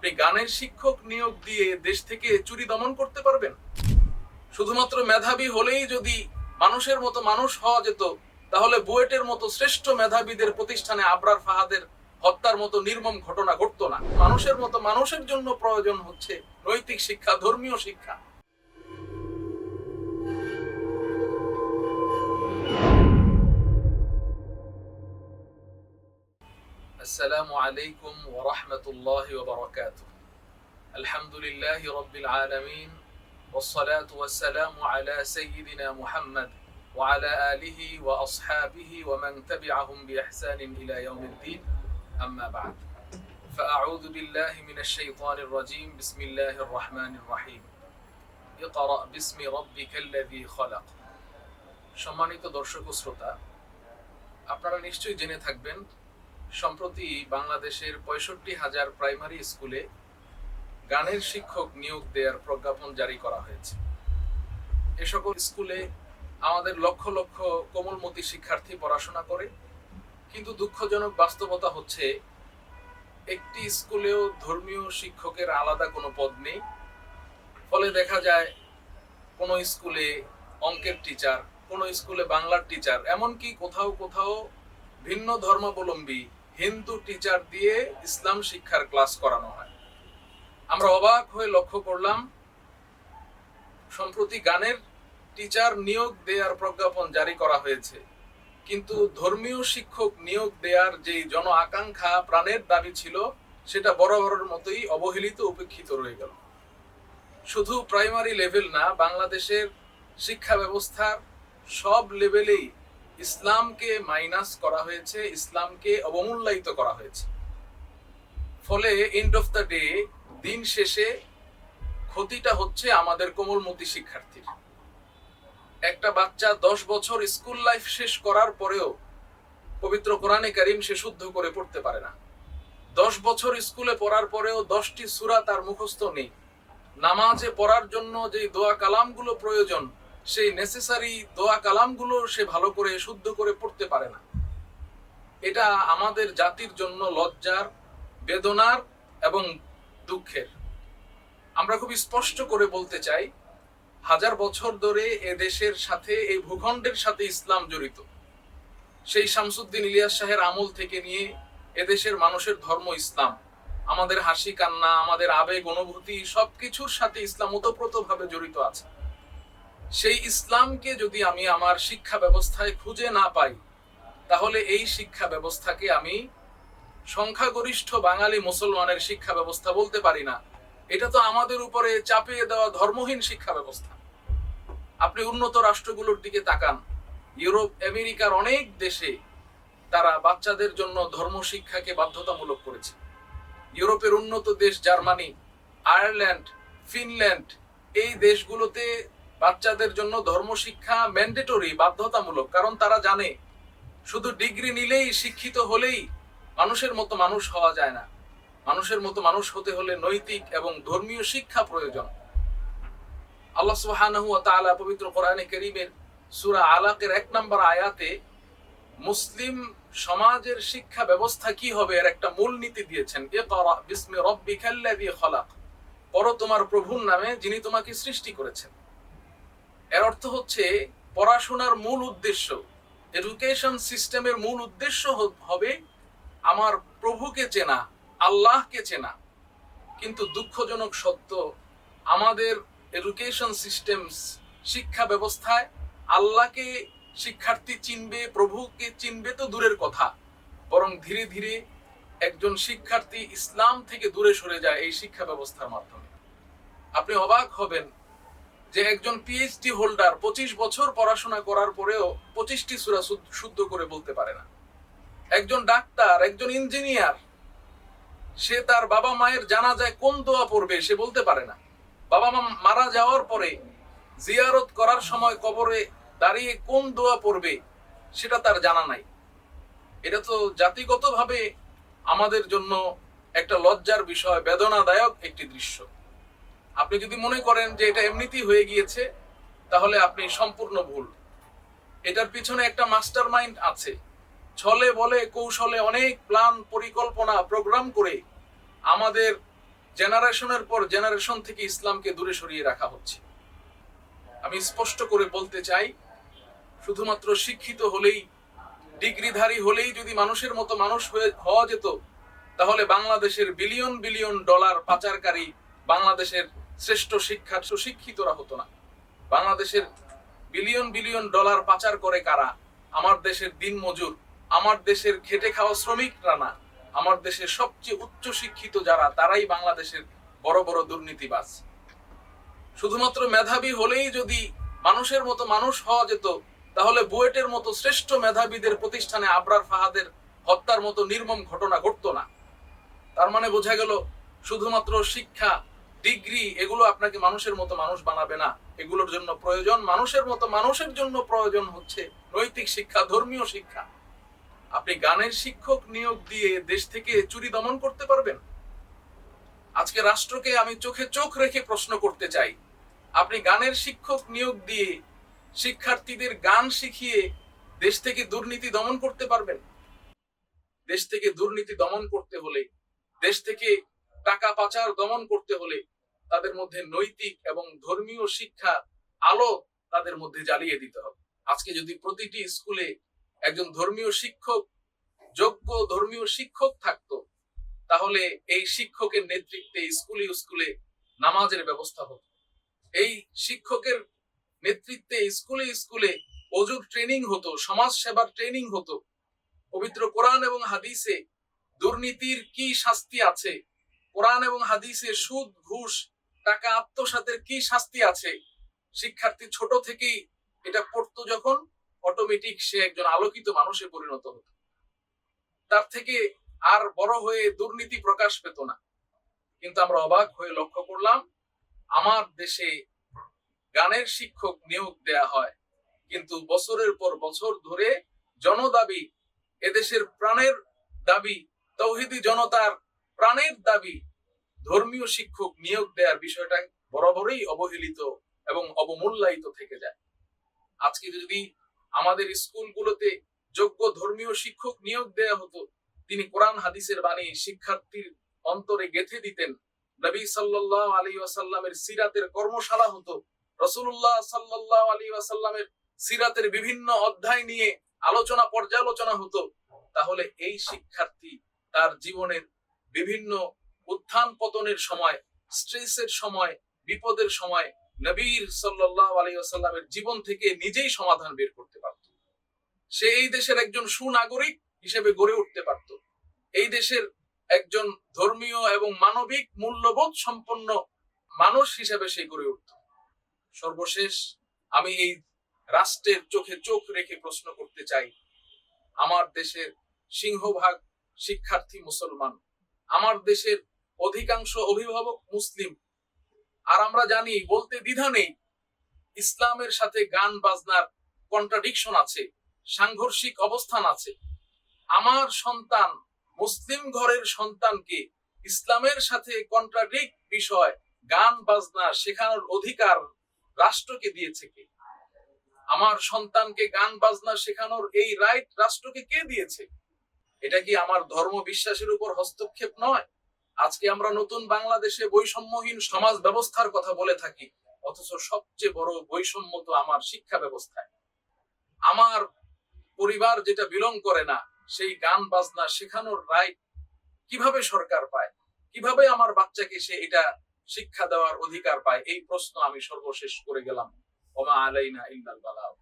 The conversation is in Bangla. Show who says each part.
Speaker 1: আপনি গানের শিক্ষক নিয়োগ দিয়ে দেশ থেকে চুরি দমন করতে পারবেন? শুধুমাত্র মেধাবী হলেই যদি মানুষের মতো মানুষ হওয়া যেত, তাহলে বুয়েটের মতো শ্রেষ্ঠ মেধাবীদের প্রতিষ্ঠানে আবরার ফাহাদের হত্যার মতো নির্মম ঘটনা ঘটতো না। মানুষের মতো মানুষের জন্য প্রয়োজন হচ্ছে নৈতিক শিক্ষা, ধর্মীয় শিক্ষা। السلام عليكم ورحمة الله وبركاته الحمد لله رب العالمين والصلاة والسلام على سيدنا محمد وعلى آله وأصحابه ومن تبعهم بإحسان إلى يوم الدين أما بعد فأعوذ بالله من الشيطان الرجيم بسم الله الرحمن الرحيم اقرأ باسم ربك الذي خلق সম্মানিত দর্শক ও শ্রোতা আপনারা নিশ্চয়ই জেনে থাকবেন সম্প্রতি বাংলাদেশের পঁয়ষট্টি হাজার প্রাইমারি স্কুলে গানের শিক্ষক নিয়োগ দেওয়ার প্রজ্ঞাপন জারি করা হয়েছে। এ সকল স্কুলে আমাদের লক্ষ লক্ষ কোমলমতি শিক্ষার্থী পড়াশোনা করে, কিন্তু দুঃখজনক বাস্তবতা হচ্ছে, একটি স্কুলেও ধর্মীয় শিক্ষকের আলাদা কোনো পদ নেই। ফলে দেখা যায়, কোনো স্কুলে অঙ্কের টিচার, কোনো স্কুলে বাংলার টিচার, এমনকি কোথাও কোথাও ভিন্ন ধর্মাবলম্বী হিন্দু টিচার দিয়ে ইসলাম শিক্ষার ক্লাস করানো হয়। আমরা অবাক হয়ে লক্ষ্য করলাম, সম্প্রতি গানের টিচার নিয়োগ দেওয়ার প্রজ্ঞাপন জারি করা হয়েছে। কিন্তু ধর্মীয় শিক্ষক নিয়োগ দেওয়ার যে জন আকাঙ্ক্ষা প্রাণের দাবি ছিল, সেটা বরাবরের মতোই অবহেলিত উপেক্ষিত রয়ে গেল। শুধু প্রাইমারি লেভেল না, বাংলাদেশের শিক্ষা ব্যবস্থার সব লেভেলেই ইসলামকে মাইনাস করা হয়েছে, ইসলামকে অবমূল্যায়িত করা হয়েছে। ফলে এন্ড অফ দ্য ডে দিন শেষে ক্ষতিটা হচ্ছে আমাদের কোমলমতি শিক্ষার্থীর। একটা বাচ্চা দশ বছর স্কুল লাইফ শেষ করার পরেও পবিত্র কোরআনে কারিম সে শুদ্ধ করে পড়তে পারে না। দশ বছর স্কুলে পড়ার পরেও দশটি সুরা তার মুখস্থ নেই। নামাজে পড়ার জন্য যে দোয়া কালামগুলো প্রয়োজন সেই নেসেসারি দোয়া কালামগুলো সে ভালো করে, শুদ্ধ করে পড়তে পারে না। এটা আমাদের জাতির জন্য লজ্জার, বেদনার এবং দুঃখের। আমরা খুব স্পষ্ট করে বলতে চাই, হাজার বছর ধরে এ দেশের সাথে, এই ভূখণ্ডের সাথে ইসলাম জড়িত। সেই শামসুদ্দিন ইলিয়াস শাহের আমল থেকে নিয়ে এদেশের মানুষের ধর্ম ইসলাম। আমাদের হাসি, কান্না, আমাদের আবেগ, অনুভূতি সবকিছুর সাথে ইসলাম ওতপ্রোতভাবে জড়িত আছে। সেই ইসলামকে যদি আমি আমার শিক্ষা ব্যবস্থায় খুঁজে না পাই, তাহলে এই শিক্ষা ব্যবস্থাকে আমি সংখ্যাগরিষ্ঠ বাঙালি মুসলমানের শিক্ষা ব্যবস্থা বলতে পারি না। এটা তো আমাদের উপরে চাপিয়ে দেওয়া ধর্মহীন শিক্ষা ব্যবস্থা। আপনি উন্নত রাষ্ট্রগুলোর দিকে তাকান। ইউরোপ, আমেরিকার অনেক দেশে তারা বাচ্চাদের জন্য ধর্ম শিক্ষাকে বাধ্যতামূলক করেছে। ইউরোপের উন্নত দেশ জার্মানি, আয়ারল্যান্ড, ফিনল্যান্ড, এই দেশগুলোতে বাচ্চাদের জন্য ধর্ম শিক্ষা ম্যান্ডেটরি বাধ্যতামূলক, কারণ তারা জানে শুধু ডিগ্রি নিলেই শিক্ষিত হলেই মানুষের মতো মানুষ হওয়া যায় না। মানুষের মতো মানুষ হতে হলে নৈতিক এবং ধর্মীয় শিক্ষা প্রয়োজন। আল্লাহ পবিত্র কোরআনে আলাকের এক নম্বর আয়াতে মুসলিম সমাজের শিক্ষা ব্যবস্থা কি হবে এর একটা মূলনীতি দিয়েছেন। ইকরা বিসমি রাব্বিকাল্লাযী খলাক। তোমার প্রভুর নামে যিনি তোমাকে সৃষ্টি করেছেন। এর অর্থ হচ্ছে পড়াশোনার মূল উদ্দেশ্য। এডুকেশন সিস্টেমের মূল উদ্দেশ্য হবে আমার প্রভুকে চেনা, আল্লাহকে চেনা। কিন্তু দুঃখজনক সত্য, আমাদের এডুকেশন সিস্টেম শিক্ষা ব্যবস্থায় আল্লাহকে শিক্ষার্থী চিনবে, প্রভুকে চিনবে তো দূরের কথা। বরং ধীরে ধীরে একজন শিক্ষার্থী ইসলাম থেকে দূরে সরে যায় এই শিক্ষা ব্যবস্থার মাধ্যমে। আপনি অবাক হবেন যে একজন পিএইচডি হোল্ডার পঁচিশ বছর পড়াশোনা করার পরেও পঁচিশটি সুরা শুদ্ধ- করে বলতে পারে না। একজন ডাক্তার, একজন ইঞ্জিনিয়ার সে তার বাবা মায়ের জানা যায় কোন দোয়া পড়বে সে বলতে পারে না। বাবা মা মারা যাওয়ার পরে জিয়ারত করার সময় কবরে দাঁড়িয়ে কোন দোয়া পড়বে সেটা তার জানা নাই। এটা তো জাতিগতভাবে আমাদের জন্য একটা লজ্জার বিষয়, বেদনাদায়ক একটি দৃশ্য। আপনি যদি মনে করেন যে এটা এমনিতেই হয়ে গিয়েছে, তাহলে আপনি সম্পূর্ণ ভুল। এটার পিছনে একটা মাস্টার মাইন্ড আছে। ছলে বলে, কৌশলে অনেক প্ল্যান, পরিকল্পনা, প্রোগ্রাম করে আমাদের জেনারেশনের পর জেনারেশন থেকে ইসলামকে দূরে সরিয়ে রাখা হচ্ছে। আমি স্পষ্ট করে বলতে চাই, শুধুমাত্র শিক্ষিত হলেই, ডিগ্রিধারী হলেই যদি মানুষের মতো মানুষ হয়ে, হওয়া যেত, তাহলে বাংলাদেশের বিলিয়ন বিলিয়ন ডলার পাচারকারী বাংলাদেশের শ্রেষ্ঠ শিক্ষা সুশিক্ষিতরা হতো না। বাংলাদেশের বিলিয়ন বিলিয়ন ডলার পাচার করে কারা? আমার দেশের দিন মজুর আমার দেশের খেটে খাওয়া শ্রমিকরা না। আমার দেশের সবচেয়ে উচ্চ শিক্ষিত যারা, তারাই বাংলাদেশের বড় বড় দুর্নীতিবাজ। শুধুমাত্র মেধাবী হলেই যদি মানুষের মতো মানুষ হওয়া যেত, তাহলে বুয়েটের মতো শ্রেষ্ঠ মেধাবীদের প্রতিষ্ঠানে আবরার ফাহাদের হত্যার মতো নির্মম ঘটনা ঘটতো না। তার মানে বোঝা গেল, শুধুমাত্র শিক্ষা ডিগ্রি, এগুলো আপনাকে মানুষের মতো মানুষ বানাবে না। এগুলোর জন্য প্রয়োজন, মানুষের মতো মানুষের জন্য প্রয়োজন হচ্ছে নৈতিক শিক্ষা, ধর্মীয় শিক্ষা। আপনি গানের শিক্ষক নিয়োগ দিয়ে দেশ থেকে চুরি দমন করতে পারবেন? আজকে রাষ্ট্রকে আমি চোখে চোখ রেখে প্রশ্ন করতে চাই। আপনি গানের শিক্ষক নিয়োগ দিয়ে শিক্ষার্থীদের গান শিখিয়ে দেশ থেকে দুর্নীতি দমন করতে পারবেন? দেশ থেকে দুর্নীতি দমন করতে হলে দেশ থেকে টাকা পাচার দমন করতে হলে তাদের মধ্যে নৈতিক এবং ধর্মীয় শিক্ষা, আলো তাদের মধ্যে জ্বালিয়ে দিতে হবে। আজকে যদি প্রতিটি স্কুলে একজন ধর্মীয় শিক্ষক, যোগ্য ধর্মীয় শিক্ষক থাকতো, তাহলে এই শিক্ষকের নেতৃত্বে স্কুলে স্কুলে নামাজের ব্যবস্থা হতো। এই শিক্ষকের নেতৃত্বে স্কুলে স্কুলে অজুর ট্রেনিং হতো সমাজ সেবার ট্রেনিং হতো। পবিত্র কোরআন এবং হাদিসে দুর্নীতির কি শাস্তি আছে কোরআন এবং হাদিসে সুদ, ঘুষ, টাকা, আত্মসাতের কি শাস্তি আছে? শিক্ষার্থী ছোট থেকেই এটা পড়তো যখন অটোমেটিক সে একজন আলোকিত মানুষে পরিণত হতো। তার থেকে আর বড় হয়ে দুর্নীতি প্রকাশ পেত না। কিন্তু আমরা অবাক হয়ে লক্ষ্য করলাম, আমার দেশে গানের শিক্ষক নিয়োগ দেয়া হয়। কিন্তু বছরের পর বছর ধরে জনদাবি, এদেশের প্রাণের দাবি, তৌহিদি জনতার প্রাণের দাবি ধর্মীয় শিক্ষক নিয়োগ দেওয়ার বিষয়টা বরাবরই অবহেলিত এবং অবমূল্যায়িত থেকে যায়। আজকে যদি আমাদের স্কুলগুলোতে যোগ্য ধর্মীয় শিক্ষক নিয়োগ দেয়া হতো, তিনি কোরআন হাদিসের বাণী শিক্ষার্থীর অন্তরে গেথে দিতেন। নবী সাল্লাহ আলী ওয়াসাল্লামের সিরাতের কর্মশালা হতো। রসুল্লাহ সাল্লাহ আলী ওয়াসাল্লামের সিরাতের বিভিন্ন অধ্যায় নিয়ে আলোচনা পর্যালোচনা হতো। তাহলে এই শিক্ষার্থী তার জীবনের বিভিন্ন উত্থান পতনের সময়, স্ট্রেসের সময়, বিপদের সময় নবীর সাল্লাহ আলী আসাল্লামের জীবন থেকে নিজেই সমাধান বের করতে পারত। সে এই দেশের একজন সুনাগরিক হিসেবে গড়ে উঠতে পারত। এই দেশের একজন ধর্মীয় এবং মানবিক মূল্যবোধ সম্পন্ন মানুষ হিসেবে সে গড়ে উঠত। সর্বশেষ আমি এই রাষ্ট্রের চোখে চোখ রেখে প্রশ্ন করতে চাই, আমার দেশের সিংহভাগ শিক্ষার্থী মুসলমান আমার দেশের অধিকাংশ অভিভাবক মুসলিম। আর আমরা জানি, বলতে দ্বিধা নেই, ইসলামের সাথে গান বাজনার কন্ট্রাডিকশন আছে, সাংঘর্ষিক অবস্থান আছে। আমার সন্তান মুসলিম ঘরের সন্তানকে ইসলামের সাথে কন্ট্রাডিক্ট বিষয়, গান বাজনা শেখানোর অধিকার রাষ্ট্রকে দিয়েছে কে? আমার সন্তানকে গান বাজনা শেখানোর এই রাইট রাষ্ট্রকে কে দিয়েছে? এটা কি আমার ধর্ম বিশ্বাসের উপর হস্তক্ষেপ নয়? আজকে আমরা নতুন বাংলাদেশে বৈষম্যহীন সমাজ ব্যবস্থার কথা বলে থাকি, অথচ সবচেয়ে বড় বৈষম্য তো আমার শিক্ষা ব্যবস্থায়। আমার পরিবার যেটা বিলং করে না, সেই গান বাজনা শেখানোর রাইট কীভাবে সরকার পায়? কীভাবে আমার বাচ্চাকে সে এটা শিক্ষা দেওয়ার অধিকার পায়? এই প্রশ্ন আমি সর্বশেষ করে গেলাম। ওমা আলাইনা ইল্লাল বালাগ।